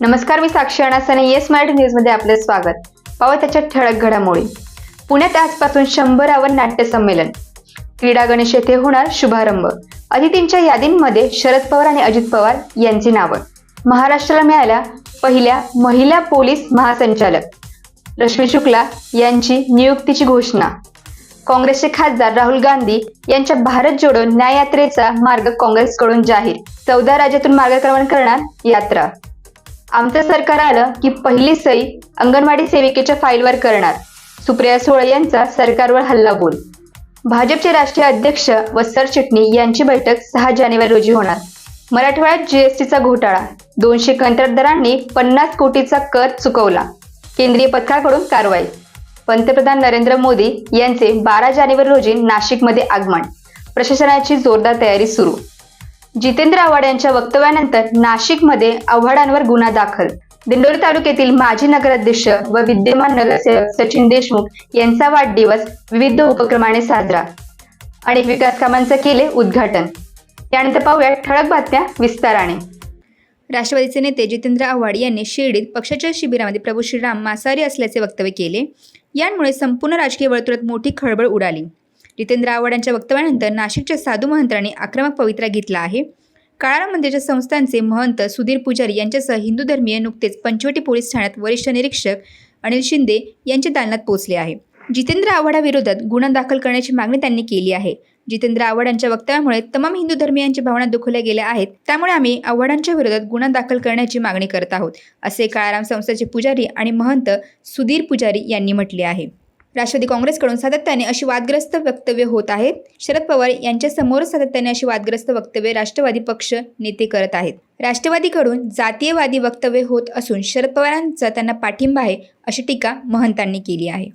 नमस्कार मी साक्षी अणासाने येस मराठी न्यूजमध्ये आपले स्वागत. पाहू त्याच्या ठळक घडामोडी. पुण्यात आजपासून शंभरावर नाट्य संमेलन. क्रीडा गणेश येथे होणार शुभारंभ. अतिथींच्या यादींमध्ये शरद पवार आणि अजित पवार यांची नावं. महाराष्ट्राला मिळाल्या पहिल्या महिला पोलीस महासंचालक. रश्मी शुक्ला यांची नियुक्तीची घोषणा. काँग्रेसचे खासदार राहुल गांधी यांच्या भारत जोडो न्याय यात्रेचा मार्ग काँग्रेसकडून जाहीर. चौदा राज्यातून मार्गक्रमण करणार यात्रा. आमचं सरकार आलं की पहिली सही अंगणवाडी सेविकेच्या फाईलवर करणार. सुप्रिया सुळे यांचा सरकारवर हल्ला बोल. भाजपचे राष्ट्रीय अध्यक्ष व सरचिटणी यांची बैठक सहा जानेवारी रोजी होणार. मराठवाड्यात जीएसटीचा घोटाळा. दोनशे कंत्राटदारांनी पन्नास कोटीचा कर चुकवला. केंद्रीय पथकाकडून कारवाई. पंतप्रधान नरेंद्र मोदी यांचे बारा जानेवारी रोजी नाशिकमध्ये आगमन. प्रशासनाची जोरदार तयारी सुरू. जितेंद्र आव्हाड यांच्या वक्तव्यानंतर नाशिकमध्ये आव्हाडांवर गुन्हा दाखल. दिंडोरी तालुक्यातील माजी नगराध्यक्ष व विद्यमान नगरसेवक सचिन देशमुख यांचा वाढदिवस विविध उपक्रमाने साजरा अनेक विकास कामांचं केले उद्घाटन. त्यानंतर पाहूया ठळक बातम्या विस्ताराने. राष्ट्रवादीचे नेते जितेंद्र आव्हाड यांनी शिर्डीत पक्षाच्या शिबिरामध्ये प्रभू श्रीराम मांसाहारी असल्याचे वक्तव्य केले. यामुळे संपूर्ण राजकीय वर्तुळात मोठी खळबळ उडाली. जितेंद्र आव्हाड यांच्या वक्तव्यानंतर नाशिकच्या साधू महंतांनी आक्रमक पवित्रा घेतला आहे. काळाराम मंदिरच्या संस्थांचे महंत सुधीर पुजारी यांच्यासह हिंदू धर्मीय नुकतेच पंचवटी पोलीस ठाण्यात वरिष्ठ निरीक्षक अनिल शिंदे यांच्या दालनात पोहोचले आहे. जितेंद्र आव्हाडाविरोधात गुन्हा दाखल करण्याची मागणी त्यांनी केली आहे. जितेंद्र आव्हाड यांच्या वक्तव्यामुळे तमाम हिंदू धर्मियांच्या भावना दुखवल्या गेल्या आहेत. त्यामुळे आम्ही आव्हाडांच्या विरोधात गुन्हा दाखल करण्याची मागणी करत आहोत असे काळाराम संस्थेचे पुजारी आणि महंत सुधीर पुजारी यांनी म्हटले आहे. राष्ट्रवादी काँग्रेसकडून सातत्याने अशी वादग्रस्त वक्तव्य होत आहेत शरद पवार यांच्यासमोर सातत्याने अशी वादग्रस्त वक्तव्य राष्ट्रवादी पक्ष नेते करत आहेत. राष्ट्रवादीकडून जातीयवादी वक्तव्य होत असून शरद पवारांचा त्यांना पाठिंबा आहे अशी टीका महंतांनी केली आहे.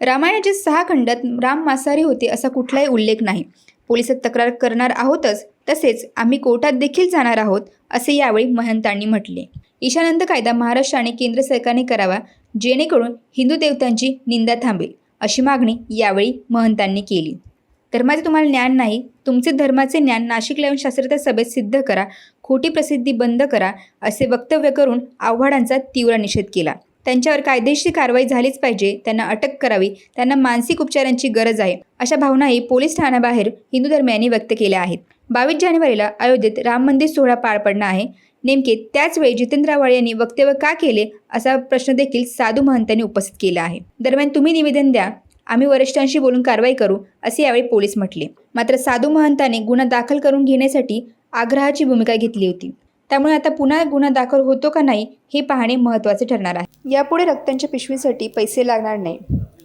रामायणाच्या सहा खंडात राम मांसाहारी होते असा कुठलाही उल्लेख नाही. पोलिसात तक्रार करणार आहोतच तसेच आम्ही कोर्टात देखील जाणार आहोत असे यावेळी महंतांनी म्हटले. ईशानंद कायदा महाराष्ट्र आणि केंद्र सरकारने करावा जेणेकरून हिंदू देवतांची निंदा थांबेल अशी मागणी यावेळी महंतांनी केली. धर्माचे तुम्हाला ज्ञान नाही तुमचे धर्माचे ज्ञान नाशिकला येऊन शास्त्रता सभेत सिद्ध करा खोटी प्रसिद्धी बंद करा असे वक्तव्य करून आव्हाडांचा तीव्र निषेध केला. त्यांच्यावर कायदेशीर कारवाई झालीच पाहिजे त्यांना अटक करावी त्यांना मानसिक उपचारांची गरज आहे अशा भावनाही पोलीस ठाण्याबाहेर हिंदू धर्मियांनी व्यक्त केल्या आहेत. बावीस जानेवारीला अयोध्येत राम मंदिर सोहळा पार पडणार आहे. नेमके त्याचवेळी जितेंद्र आव्हाड यांनी वक्तव्य का केले असा प्रश्न देखील साधू महंतांनी उपस्थित केला आहे. दरम्यान तुम्ही निवेदन द्या आम्ही वरिष्ठांशी बोलून कारवाई करू असे यावेळी पोलीस म्हटले. मात्र साधू महंतांनी गुन्हा दाखल करून घेण्यासाठी आग्रहाची भूमिका घेतली होती. त्यामुळे आता पुन्हा गुन्हा दाखल होतो का नाही हे पाहणे महत्त्वाचे ठरणार आहे. यापुढे रक्तांच्या पिशवीसाठी पैसे लागणार नाही.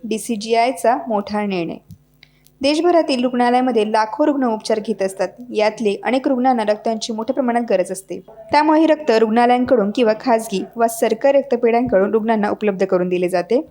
डी सी जी आयचा मोठा निर्णय देशभरातील रुग्णालयामध्ये लाखो रुग्ण उपचार घेत असतात. यातले अनेक रुग्णांना रक्तांची मोठ्या प्रमाणात गरज असते. त्यामुळे हे रक्त रुग्णालयांकडून किंवा खाजगी वा सरकारी रक्तपेढ्यांकडून रुग्णांना उपलब्ध करून दिले जाते.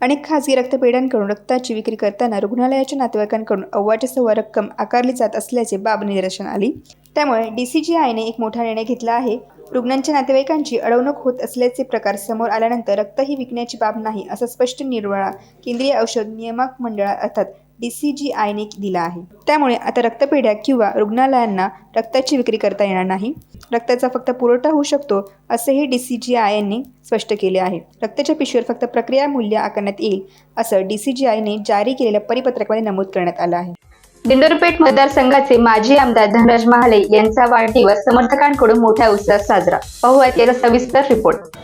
अनेक खाजगी रक्तपेढ्यांकडून रक्ताची विक्री करताना रुग्णालयाच्या नातेवाईकांकडून अव्वाच्या सव्वा रक्कम आकारली जात असल्याचे बाब निदर्शन आली. त्यामुळे डी सी जी आयने एक मोठा निर्णय घेतला आहे. रुग्णांच्या नातेवाईकांची अडवणूक होत असल्याचे प्रकार समोर आल्यानंतर रक्त ही विकण्याची बाब नाही असा स्पष्ट निर्वाळा केंद्रीय औषध नियामक मंडळा अर्थात डी सी जी आयने दिला आहे. त्यामुळे आता रक्तपेढ्या किंवा रुग्णालयांना रक्ताची विक्री करता येणार नाही. रक्ताचा फक्त पुरवठा होऊ शकतो असेही डी सी जी आय यांनी स्पष्ट केले आहे. रक्ताच्या पिशवीवर फक्त प्रक्रिया मूल्य आकारण्यात येईल असं डी सी जी आयने जारी केलेल्या परिपत्रकामध्ये नमूद करण्यात आलं आहे. दिंडोरपेठ मतदारसंघाचे माजी आमदार धनराज महाले यांचा वाढदिवस समर्थकांकडून मोठ्या उत्साहात साजरा. पाहूयात याचा सविस्तर रिपोर्ट.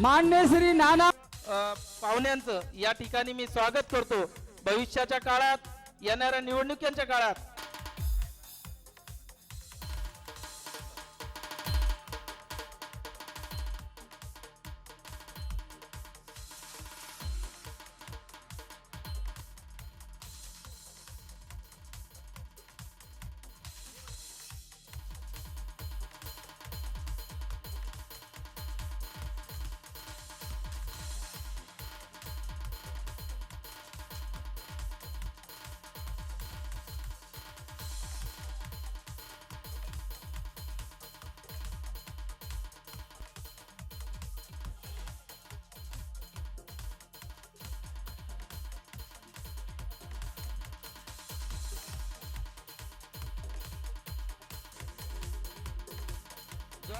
मान्य श्री नाना पाहुण्यांचं या ठिकाणी मी स्वागत करतो. भविष्याच्या काळात येणाऱ्या निवडणुकांच्या काळात.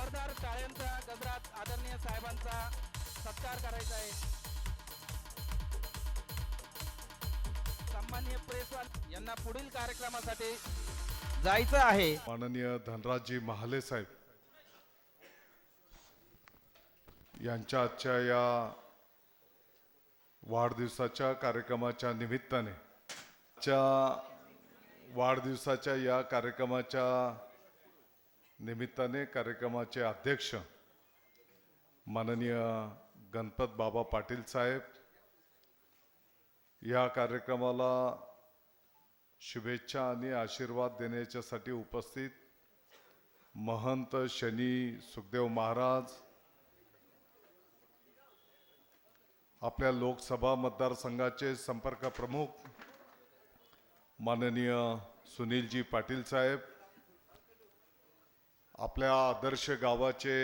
जोरदार टाळ्यांचा गजरात आदरणीय साहेबांचा सत्कार करायचा आहे. सन्माननीय प्रेसवाल यांना पुढील कार्यक्रमासाठी जायचं आहे. माननीय धनराजजी महाले साहेब यांच्या आजच्या या वाढदिवसाच्या कार्यक्रमाच्या निमित्ताने च्या वाढदिवसाच्या या कार्यक्रमाच्या निमित्ताने कार्यक्रमाचे अध्यक्ष माननीय गणपत बाबा पाटील साहेब या कार्यक्रमाला शुभेच्छा आणि आशीर्वाद देण्याच्यासाठी उपस्थित महंत शनी सुखदेव महाराज आपल्या लोकसभा मतदारसंघाचे संपर्क प्रमुख माननीय सुनीलजी पाटील साहेब आपल्या आदर्श गावाचे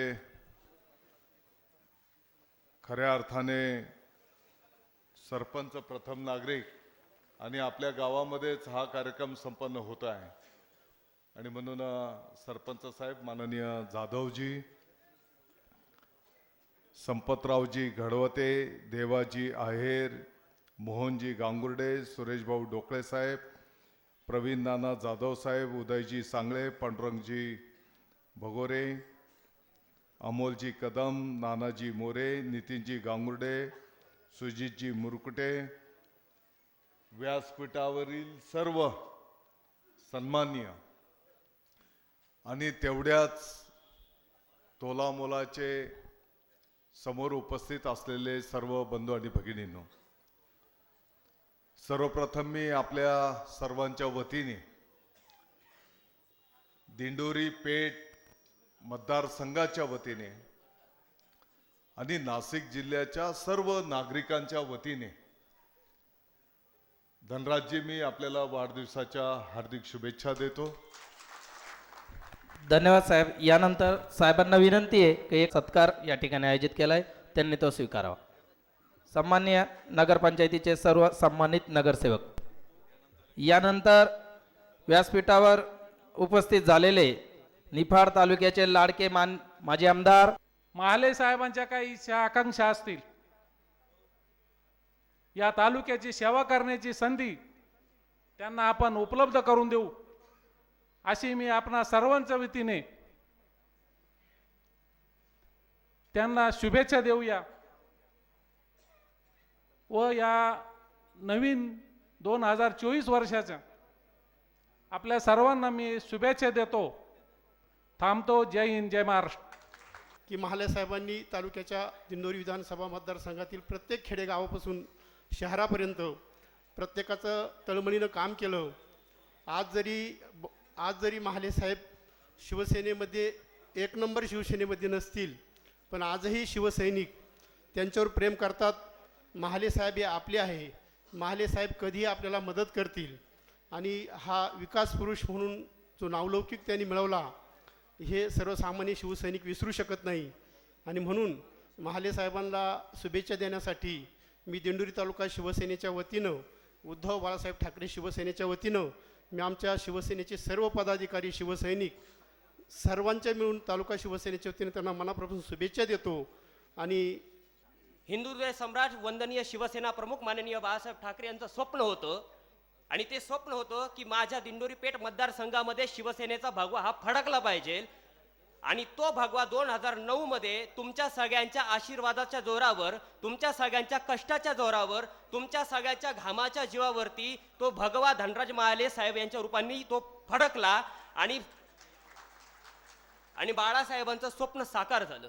खऱ्या अर्थाने सरपंच प्रथम नागरिक आणि आपल्या गावामध्येच हा कार्यक्रम संपन्न होत आहे. आणि म्हणून सरपंच साहेब माननीय जाधवजी संपतरावजी घडवते देवाजी आहेर मोहनजी गांगुर्डे सुरेशभाऊ डोकळे साहेब प्रवीण नाना जाधव साहेब उदयजी सांगळे पांडुरंगजी भगोरे अमोलजी कदम नानाजी मोरे नितीनजी गांगुर्डे सुजितजी मुरकुटे व्यासपीठावरील सर्व सन्माननीय आणि तेवढ्याच तोलामोलाचे समोर उपस्थित असलेले सर्व बंधू आणि भगिनींनो सर्वप्रथम मी आपल्या सर्वांच्या वतीने दिंडोरी पेठ मतदारसंघाच्या वतीने आणि नाशिक जिल्ह्याच्या सर्व नागरिकांच्या वतीने धनराजजी मी आपल्याला वाढदिवसाच्या हार्दिक शुभेच्छा देतो. धन्यवाद साहेब. यानंतर साहेबांना विनंती आहे की एक सत्कार या ठिकाणी आयोजित केलाय. त्यांनी तो स्वीकारावा. सन्मान्य नगरपंचायतीचे सर्व सन्मानित नगरसेवक. यानंतर व्यासपीठावर उपस्थित झालेले निफाड तालुक्याचे लाडके मान माजी आमदार महाले साहेबांच्या काही इच्छा आकांक्षा असतील. या तालुक्याची सेवा करण्याची संधी त्यांना आपण उपलब्ध करून देऊ अशी मी आपणा सर्वांच्या वतीने त्यांना शुभेच्छा देऊया. व या नवीन दोन हजार चोवीस वर्षाच्या आपल्या सर्वांना मी शुभेच्छा देतो. थांबतो. जय हिंद जय महाराष्ट्र. की महाले साहेबांनी तालुक्याच्या दिंडोरी विधानसभा मतदारसंघातील प्रत्येक खेडेगावापासून शहरापर्यंत प्रत्येकाचं तळमळीनं काम केलं. आज जरी ब- आज जरी महाले साहेब शिवसेनेमध्ये एक नंबर शिवसेनेमध्ये नसतील पण आजही शिवसैनिक त्यांच्यावर प्रेम करतात. महाले साहेब हे आपले आहे. महाले साहेब कधीही आपल्याला मदत करतील. आणि हा विकास पुरुष म्हणून जो नावलौकिक त्यांनी मिळवला हे सर्वसामान्य शिवसैनिक विसरू शकत नाही. आणि म्हणून महाले साहेबांना शुभेच्छा देण्यासाठी मी दिंडोरी तालुका शिवसेनेच्या वतीनं उद्धव बाळासाहेब ठाकरे शिवसेनेच्या वतीनं मी आमच्या शिवसेनेचे सर्व पदाधिकारी शिवसैनिक सर्वांच्या मिळून तालुका शिवसेनेच्या वतीनं त्यांना मनापासून शुभेच्छा देतो. आणि हिंदुदय सम्राट वंदनीय शिवसेना प्रमुख माननीय बाळासाहेब ठाकरे यांचं स्वप्न होतं आणि ते स्वप्न होतं की माझ्या दिंडोरी पेठ मतदारसंघामध्ये शिवसेनेचा भगवा हा फडकला पाहिजे. आणि तो भगवा दोन हजार नऊ मध्ये तुमच्या सगळ्यांच्या आशीर्वादाच्या जोरावर तुमच्या सगळ्यांच्या कष्टाच्या जोरावर तुमच्या सगळ्यांच्या घामाच्या जीवावरती तो भगवा धनराज महाले साहेब यांच्या रूपांनी तो फडकला आणि आणि बाळासाहेबांचं स्वप्न साकार झालं.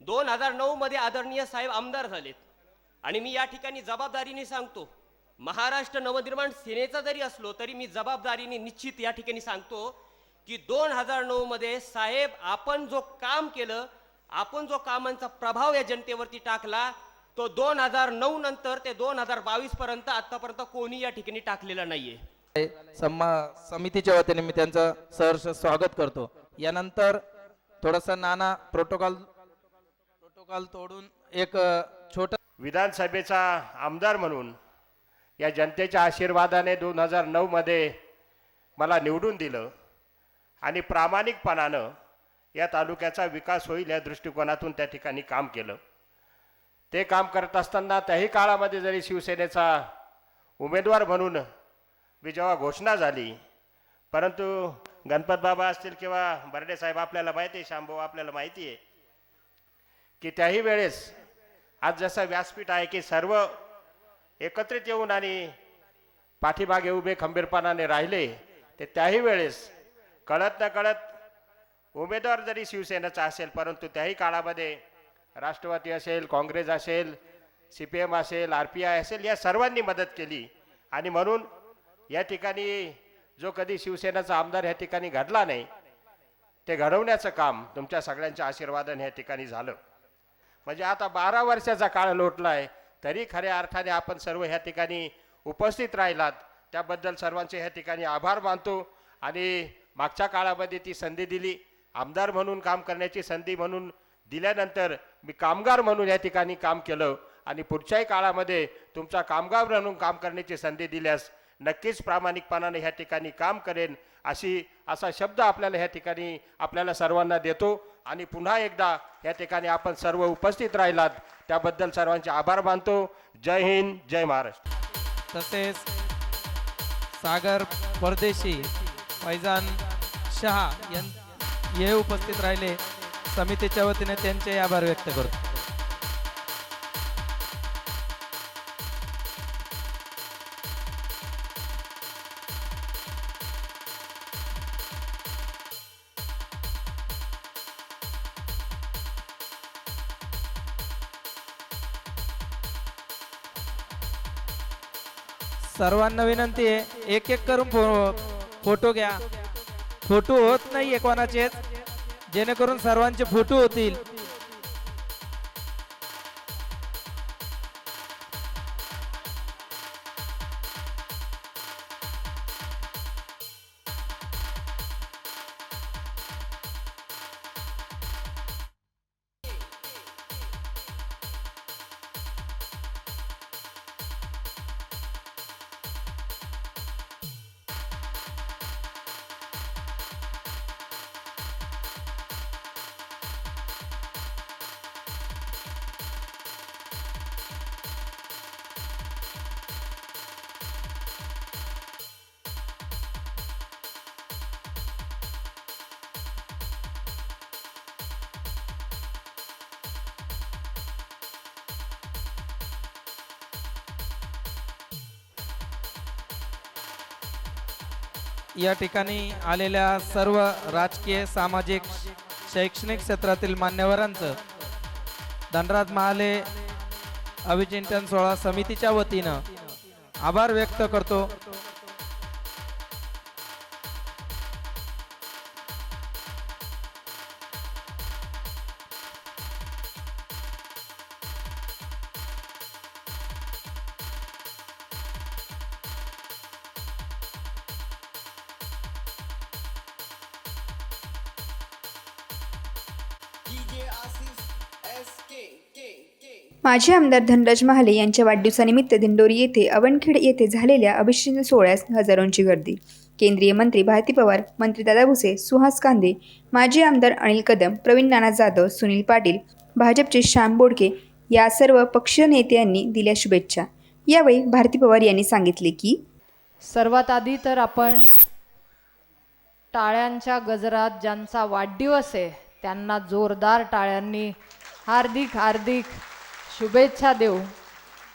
दोन हजार नऊ मध्ये आदरणीय साहेब आमदार झालेत. आणि मी या ठिकाणी जबाबदारीने सांगतो महाराष्ट्र नवनिर्माण सेनेचा जरी असलो तरी मी जबाबदारीने निश्चित या ठिकाणी सांगतो की दोन हजार नऊ मध्ये साहेब आपण जो काम केलं आपण जो कामांचा प्रभाव या जनतेवरती टाकला तो दोन हजार नऊ नंतर ते दोन हजार बावीस पर्यंत आतापर्यंत कोणी या ठिकाणी टाकलेला नाहीये. सम्मा समितीच्या वतीने मी त्यांचं सहर्ष स्वागत करतो. यानंतर थोडंसं नाना प्रोटोकॉल प्रोटोकॉल तोडून एक छोट विधानसभेचा आमदार म्हणून या जनतेच्या आशीर्वादाने दोन हजार नऊमध्ये मला निवडून दिलं आणि प्रामाणिकपणानं या तालुक्याचा विकास होईल या दृष्टिकोनातून त्या ठिकाणी काम केलं. ते काम करत असताना त्याही काळामध्ये जरी शिवसेनेचा उमेदवार म्हणून मी जेव्हा घोषणा झाली परंतु गणपत बाबा असतील किंवा बर्डे साहेब आपल्याला माहिती आहे शांभाऊ आपल्याला माहिती आहे की त्याही वेळेस आज जसं व्यासपीठ आहे की सर्व एकत्रित येऊन आणि पाठीमागे उभे खंबीरपणाने राहिले ते त्याही वेळेस कळत न कळत उमेदवार जरी शिवसेनेचा असेल परंतु त्याही काळामध्ये राष्ट्रवादी असेल काँग्रेस असेल सी पी एम असेल आर पी आय असेल या सर्वांनी मदत केली. आणि म्हणून या ठिकाणी जो कधी शिवसेनेचा आमदार या ठिकाणी घडला नाही ते घडवण्याचं काम तुमच्या सगळ्यांच्या आशीर्वादाने या ठिकाणी झालं. म्हणजे आता बारा वर्षाचा काळ लोटला आहे तरी खऱ्या अर्थाने आपण सर्व ह्या ठिकाणी उपस्थित राहिलात. त्याबद्दल सर्वांचे ह्या ठिकाणी आभार मानतो आणि मागच्या काळामध्ये ती संधी दिली. आमदार म्हणून काम करण्याची संधी म्हणून दिल्यानंतर मी कामगार म्हणून या ठिकाणी काम केलं आणि पुढच्याही काळामध्ये तुमचा कामगार म्हणून काम करण्याची संधी दिल्यास नक्कीच प्रामाणिकपणाने ह्या ठिकाणी काम करेन अशी असा शब्द आपल्याला ह्या ठिकाणी आपल्याला सर्वांना देतो. आणि पुन्हा एकदा या ठिकाणी आपण सर्व उपस्थित राहिलात त्याबद्दल सर्वांचे आभार मानतो. जय हिंद जय महाराष्ट्र. तसेच सागर परदेशी फैजान शहा हे उपस्थित राहिले. समितीच्या वतीने त्यांचे आभार व्यक्त करतो. सर्वांना विनंती आहे एक एक करून फो फोटो घ्या. फोटो होत नाही कोणाचेच. जेणेकरून सर्वांचे फोटो होतील. या ठिकाणी आलेल्या सर्व राजकीय सामाजिक शैक्षणिक क्षेत्रातील मान्यवरांचं धनराज महाले अभिचिंतन सोहळा समितीच्या वतीनं आभार व्यक्त करतो. माजी आमदार धनराज महाले यांच्या वाढदिवसानिमित्त दिंडोरी येथे अवणखेड येथे झालेल्या अभिषेक सोहळ्यास हजारोंची गर्दी. केंद्रीय मंत्री भारती पवार मंत्री दादा भुसे सुहास कांदे माजी आमदार अनिल कदम प्रवीण नाना जाधव सुनील पाटील भाजपचे श्याम बोडके या सर्व पक्षीय नेत्यांनी दिल्या शुभेच्छा. यावेळी भारती पवार यांनी सांगितले की सर्वात आधी तर आपण टाळ्यांच्या गजरात ज्यांचा वाढदिवस आहे त्यांना जोरदार टाळ्यांनी हार्दिक हार्दिक शुभेच्छा देऊ.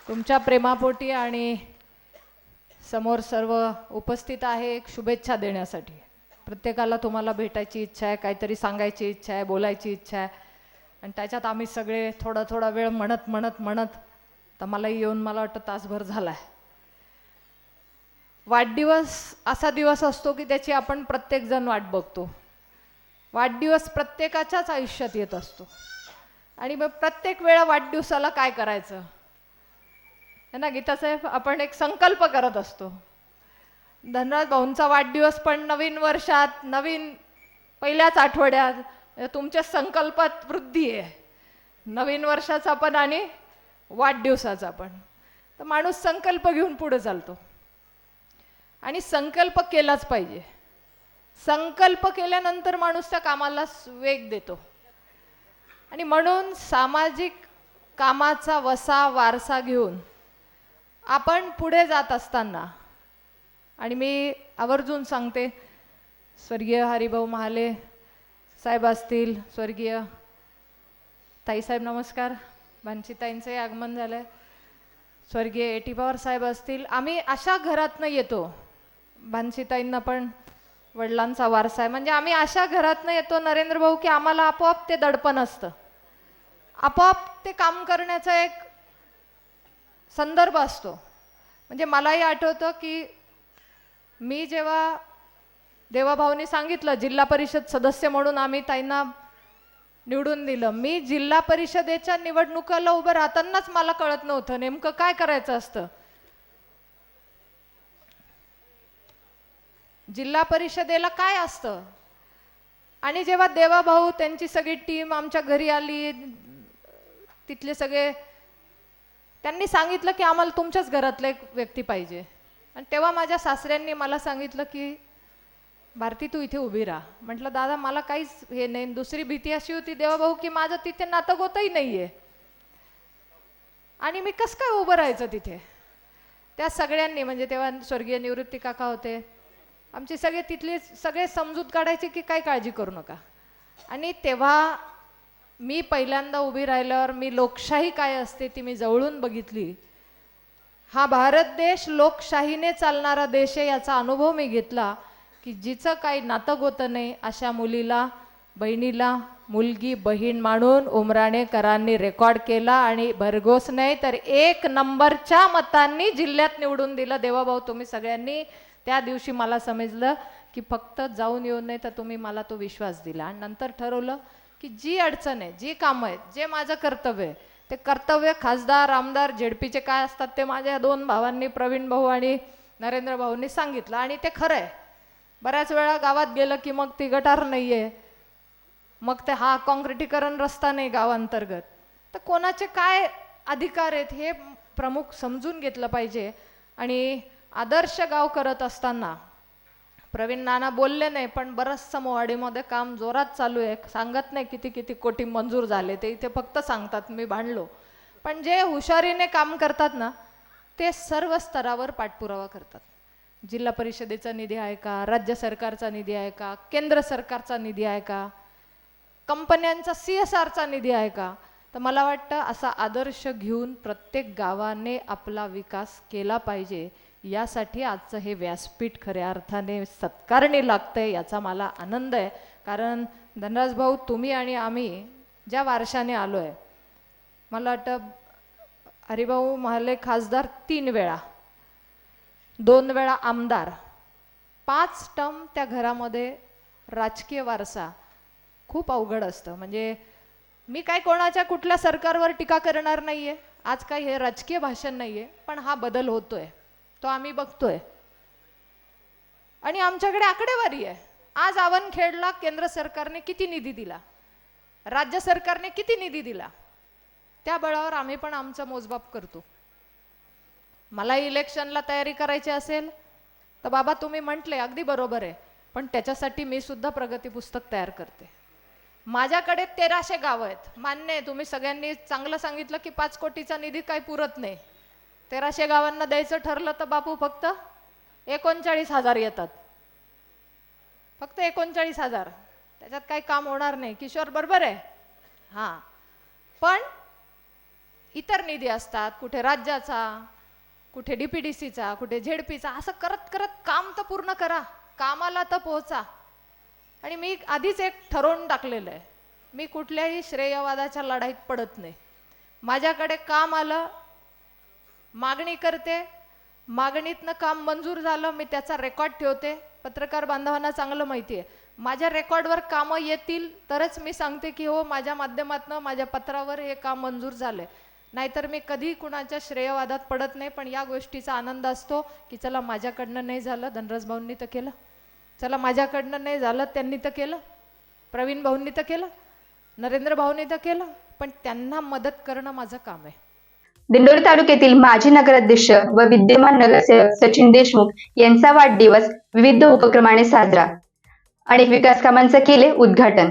तुमच्या प्रेमापोटी आणि समोर सर्व उपस्थित आहे एक शुभेच्छा देण्यासाठी. प्रत्येकाला तुम्हाला भेटायची इच्छा आहे काहीतरी सांगायची इच्छा आहे बोलायची इच्छा आहे. आणि त्याच्यात आम्ही सगळे थोडा थोडा वेळ म्हणत म्हणत म्हणत तर मलाही येऊन मला वाटतं तासभर झाला आहे वाढदिवस असा दिवस असतो की त्याची आपण प्रत्येकजण वाट बघतो. वाढदिवस प्रत्येकाच्याच आयुष्यात येत असतो. आणि मग प्रत्येक वेळा वाढदिवसाला काय करायचं? है ना गीतासाहेब आपण एक संकल्प करत असतो. धनराज भाऊंचा वाढदिवस पण नवीन वर्षात नवीन पहिल्याच आठवड्यात तुमच्या संकल्पात वृद्धी आहे. नवीन वर्षाचा पण आणि वाढदिवसाचा पण. तर माणूस संकल्प घेऊन पुढे चालतो. आणि संकल्प केलाच पाहिजे. संकल्प केल्यानंतर माणूस त्या कामाला वेग देतो. आणि म्हणून सामाजिक कामाचा वसा वारसा घेऊन आपण पुढे जात असताना आणि मी आवर्जून सांगते स्वर्गीय हरिभाऊ महाले साहेब असतील स्वर्गीय ताईसाहेब नमस्कार भानसीताईंचंही आगमन झालं आहे स्वर्गीय एटी पवार साहेब असतील आम्ही अशा घरातनं येतो भानसीताईंना पण वडिलांचा वारसा आहे. म्हणजे आम्ही अशा घरातनं येतो नरेंद्र भाऊ की आम्हाला आपोआप ते दडपण असतं. आपोआप ते काम करण्याचा एक संदर्भ असतो. म्हणजे मलाही आठवतं की मी जेव्हा देवाभाऊनी सांगितलं जिल्हा परिषद सदस्य म्हणून आम्ही ताईंना निवडून दिलं. मी जिल्हा परिषदेच्या निवडणुकाला उभं राहतानाच मला कळत नव्हतं नेमकं काय करायचं असतं. जिल्हा परिषदेला काय असतं? आणि जेव्हा देवाभाऊ त्यांची सगळी टीम आमच्या घरी आली तिथले सगळे त्यांनी सांगितलं की आम्हाला तुमच्याच घरातला एक व्यक्ती पाहिजे. आणि तेव्हा माझ्या सासऱ्यांनी मला सांगितलं की भारती तू इथे उभी राहा. म्हटलं दादा मला काहीच हे नाही. दुसरी भीती अशी होती देवाभाऊ की माझं तिथे नातं होतही नाही आहे आणि मी कसं काय उभं राहायचं तिथे? त्या सगळ्यांनी म्हणजे तेव्हा स्वर्गीय निवृत्ती काका होते आमचे सगळे तिथले सगळे समजूत काढायचे की काय काळजी करू नका. आणि तेव्हा मी पहिल्यांदा उभी राहिल्यावर मी लोकशाही काय असते ती मी जवळून बघितली. हा भारत देश लोकशाहीने चालणारा देश आहे याचा अनुभव मी घेतला की जिचं काही नातं गोतं नाही अशा मुलीला बहिणीला मुलगी बहीण मानून उमराणेकरांनी रेकॉर्ड केला आणि भरघोस नाही तर एक नंबरच्या मतांनी जिल्ह्यात निवडून दिलं. देवाभाऊ तुम्ही सगळ्यांनी त्या दिवशी मला समजलं की फक्त जाऊन येऊन नाही तर तुम्ही मला तो विश्वास दिला. आणि नंतर ठरवलं की जी अडचण आहे जी कामं आहेत जे माझं कर्तव्य आहे ते कर्तव्य खासदार आमदार झेडपीचे काय असतात ते माझ्या दोन भावांनी प्रवीण भाऊ आणि नरेंद्र भाऊंनी सांगितलं आणि ते खरं आहे. बऱ्याच वेळा गावात गेलं की मग ती गटार नाही आहे मग ते हा काँक्रिटीकरण रस्ता नाही गावांतर्गत. तर कोणाचे काय अधिकार आहेत हे प्रमुख समजून घेतलं पाहिजे. आणि आदर्श गाव करत असताना प्रवीण नाना बोलले नाही पण बरंचसं मोवाडीमध्ये काम जोरात चालू आहे. सांगत नाही किती किती कोटी मंजूर झाले ते इथे फक्त सांगतात मी भांडलो. पण जे हुशारीने काम करतात ना ते सर्व स्तरावर पाठपुरावा करतात. जिल्हा परिषदेचा निधी आहे का? राज्य सरकारचा निधी आहे का? केंद्र सरकारचा निधी आहे का? कंपन्यांचा सी एस आरचा निधी आहे का? तर मला वाटतं असा आदर्श घेऊन प्रत्येक गावाने आपला विकास केला पाहिजे. यासाठी आजचं हे व्यासपीठ खऱ्या अर्थाने सत्कारणी लागतंय याचा मला आनंद आहे. कारण धनराज भाऊ तुम्ही आणि आम्ही ज्या वारशाने आलो आहे मला वाटतं हरिभाऊ महाले खासदार तीन वेळा दोन वेळा आमदार पाच टम त्या घरामध्ये राजकीय वारसा खूप अवघड असतं. म्हणजे मी काय कोणाच्या कुठल्या सरकारवर टीका करणार नाही आहे आज काय हे राजकीय भाषण नाही आहे पण हा बदल होतो आहे तो आम्ही बघतोय. आणि आमच्याकडे आकडेवारी आहे. आज आवनखेडला केंद्र सरकारने किती निधी दिला? राज्य सरकारने किती निधी दिला? त्या बळावर आम्ही पण आमचा मोजमाप करतो. मला इलेक्शनला तयारी करायची असेल तर बाबा तुम्ही म्हटले अगदी बरोबर आहे. पण त्याच्यासाठी मी सुद्धा प्रगती पुस्तक तयार करते. माझ्याकडे तेराशे गावं आहेत. मान्य आहे तुम्ही सगळ्यांनी चांगलं सांगितलं की पाच कोटीचा निधी काही पुरत नाही. तेराशे गावांना द्यायचं ठरलं तर बापू फक्त एकोणचाळीस हजार येतात. फक्त एकोणचाळीस हजार. त्याच्यात काही काम होणार नाही. किशोर बरोबर आहे? हां. पण इतर निधी असतात कुठे राज्याचा कुठे डी पी डी सीचा कुठे झेडपीचा असं करत करत काम तर पूर्ण करा. कामाला तर पोहोचा. आणि मी आधीच एक ठरवून टाकलेलं आहे. मी कुठल्याही श्रेयवादाच्या लढाईत पडत नाही. माझ्याकडे काम आलं मागणी करते. मागणीतनं काम मंजूर झालं मी त्याचा रेकॉर्ड ठेवते. पत्रकार बांधवांना चांगलं माहिती आहे माझ्या रेकॉर्डवर कामं येतील तरच मी सांगते की हो माझ्या माध्यमातनं माझ्या पत्रावर हे काम मंजूर झालंय. नाहीतर मी कधी कुणाच्या श्रेयवादात पडत नाही पण या गोष्टीचा आनंद असतो की चला माझ्याकडनं नाही झालं धनराज भाऊंनी तर केलं. चला माझ्याकडनं नाही झालं त्यांनी तर केलं. प्रवीण भाऊंनी तर केलं. नरेंद्र भाऊंनी तर केलं. पण त्यांना मदत करणं माझं काम आहे. दिंडोरी तालुक्यातील माजी नगराध्यक्ष व विद्यमान नगरसेवक सचिन देशमुख यांचा वाढदिवस विविध उपक्रमाने साजरा. अनेक विकास कामांचं केले उद्घाटन.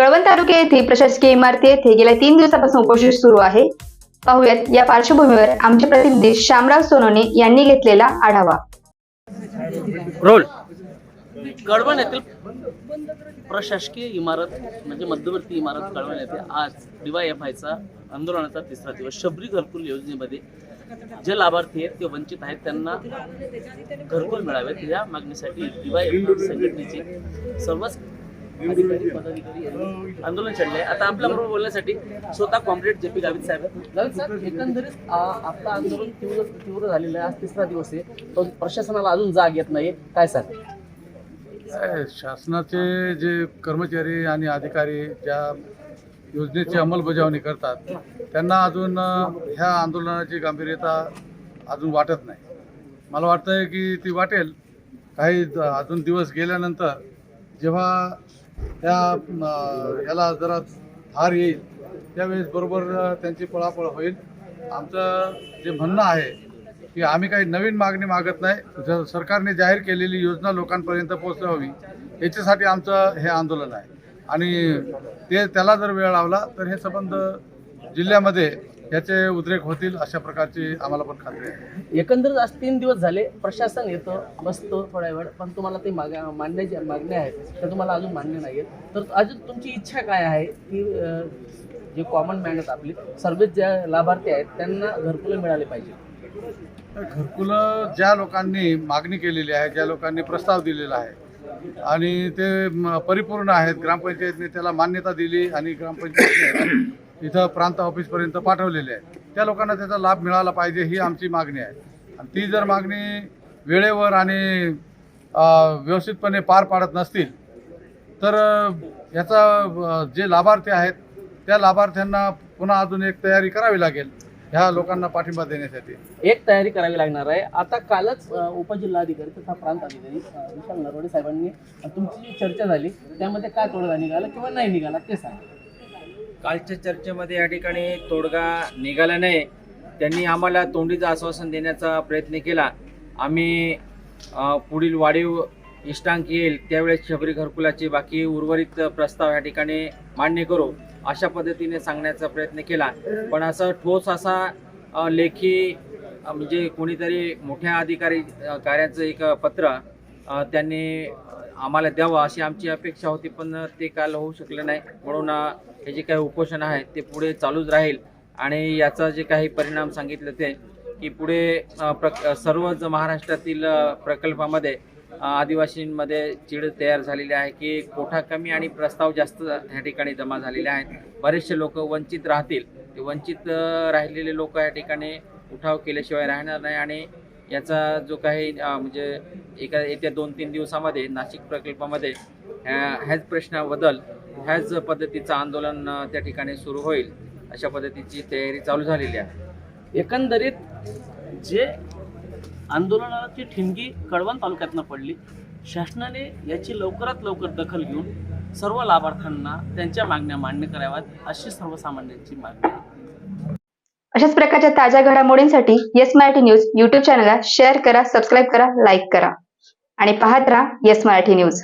कळवण तालुक्या येथील प्रशासकीय इमारती येथे गेल्या तीन दिवसापासून उपोषण सुरू आहे. पाहुयात या पार्श्वभूमीवर आमचे प्रतिनिधी श्यामराव सोनवणे यांनी घेतलेला आढावा. रोल. कळवण येथील प्रशासकीय इमारत म्हणजे मध्यवर्ती इमारत कळवण येथे आज डीवायएफआयचा आंदोलनाचा तिसरा दिवस. शबरी घरकुल योजनेमध्ये जे लाभार्थी आहेत ते वंचित आहेत त्यांना घरकुल मिळावेत. या मागणीसाठी डीवायएफ संघटनेचे सर्वच अधिकारी पदाधिकारी यांनी आंदोलन छेडले आता आपल्याबरोबर बोलण्यासाठी स्वतः comrade J P Gavit Saheb. Gavit Saheb एकंदरीत आ, आपलं आंदोलन तीव्र तीव्र झालेलं आहे. आज तिसरा दिवस आहे. पण प्रशासनाला अजून जाग येत नाही काय काय शासनाचे जे कर्मचारी आणि अधिकारी ज्या योजनेची अंमलबजावणी करतात त्यांना अजून ह्या आंदोलनाची गांभीर्यता अजून वाटत नाही. मला वाटतं आहे की ती वाटेल. काही अजून दिवस गेल्यानंतर जेव्हा त्या याला जरा धार येईल त्यावेळेस बरोबर त्यांची पळापळ होईल. आमचं जे म्हणणं आहे की आम्ही काही नवीन मागणी मागत नाही. जर सरकारने जाहीर केलेली योजना लोकांपर्यंत पोहोचवावी याच्यासाठी आमचं हे आंदोलन आहे. आणि ते त्याला जर वेळ लावला तर हे संबंध जिल्ह्यामध्ये याचे उद्रेक होतील अशा प्रकारची आम्हाला पण खात्री आहे. एकंदरीत आज तीन दिवस झाले प्रशासन येतं बसतं थोड्या वेळ पण तुम्हाला ते माग मांडण्याच्या मागण्या आहेत त्या तुम्हाला अजून मान्य नाही आहेत तर अजून तुमची इच्छा काय आहे की जे कॉमन मॅन आहेत आपली सर्वच ज्या लाभार्थी आहेत त्यांना घरकुलं मिळाले पाहिजे? तर घरकुलं ज्या लोकांनी मागणी केलेली आहे ज्या लोकांनी प्रस्ताव दिलेला आहे आणि ते परिपूर्ण आहेत ग्रामपंचायतने त्याला मान्यता दिली आणि ग्रामपंचायतने इथं प्रांत ऑफिसपर्यंत पाठवलेले आहे त्या लोकांना त्याचा लाभ मिळाला पाहिजे ही आमची मागणी आहे. आणि ती जर मागणी वेळेवर आणि व्यवस्थितपणे पार पाडत नसतील तर याचा जे लाभार्थी आहेत त्या लाभार्थ्यांना पुन्हा अजून एक तयारी करावी लागेल ह्या लोकांना पाठिंबा देण्यासाठी. एक तयारी करावी लागणार आहे. आता कालच उपजिल्हाधिकारी तथा प्रांत अधिकारी विशाल नरवडे साहेबांनी तुमची जी चर्चा झाली त्यामध्ये काय तोडगा निघाला किंवा नाही निघाला ते सांगा. कालच्या चर्चेमध्ये या ठिकाणी तोडगा निघाला नाही. त्यांनी आम्हाला तोंडीचं आश्वासन देण्याचा प्रयत्न केला. आम्ही पुढील वाढीव इष्टांक येईल त्यावेळेस शबरी घरकुलाचे बाकी उर्वरित प्रस्ताव या ठिकाणी मान्य करू अशा पद्धतीने सांगण्याचा प्रयत्न केला. पण असं ठोस असा लेखी म्हणजे कोणीतरी मोठ्या अधिकारी कार्याचं एक पत्र त्यांनी आम्हाला द्यावं अशी आमची अपेक्षा होती पण ते काल होऊ शकलं नाही. म्हणून हे जे काही उपोषण आहे ते पुढे चालूच राहील. आणि याचा जे काही परिणाम सांगितलं ते की पुढे प्रक सर्वच महाराष्ट्रातील प्रकल्पामध्ये आदिवासींमध्ये चीड तयार झालेली आहे की कोठा कमी आणि प्रस्ताव जास्त ह्या ठिकाणी जमा झालेले आहेत. बरेचसे लोक वंचित राहतील. ते वंचित राहिलेले लोक या ठिकाणी उठाव केल्याशिवाय राहणार नाही. आणि याचा जो काही म्हणजे एका येत्या दोन तीन दिवसामध्ये नाशिक प्रकल्पामध्ये ह्या- ह्याच प्रश्नाबद्दल ह्याच पद्धतीचं आंदोलन त्या ठिकाणी सुरू होईल अशा पद्धतीची तयारी चालू झालेली आहे. एकंदरीत जे आंदोलनाची ठिणगी कळवण तालुक्यातनं पडली शासनाने याची लवकरात लवकर दखल घेऊन सर्व लाभार्थ्यांना त्यांच्या मागण्या मान्य कराव्यात अशी सर्वसामान्यांची मागणी आहे. अशाच प्रकारच्या ताज्या घडामोडींसाठी येस मराठी न्यूज युट्यूब चॅनलला शेअर करा सबस्क्राईब करा लाईक करा. आणि पाहत राहा येस मराठी न्यूज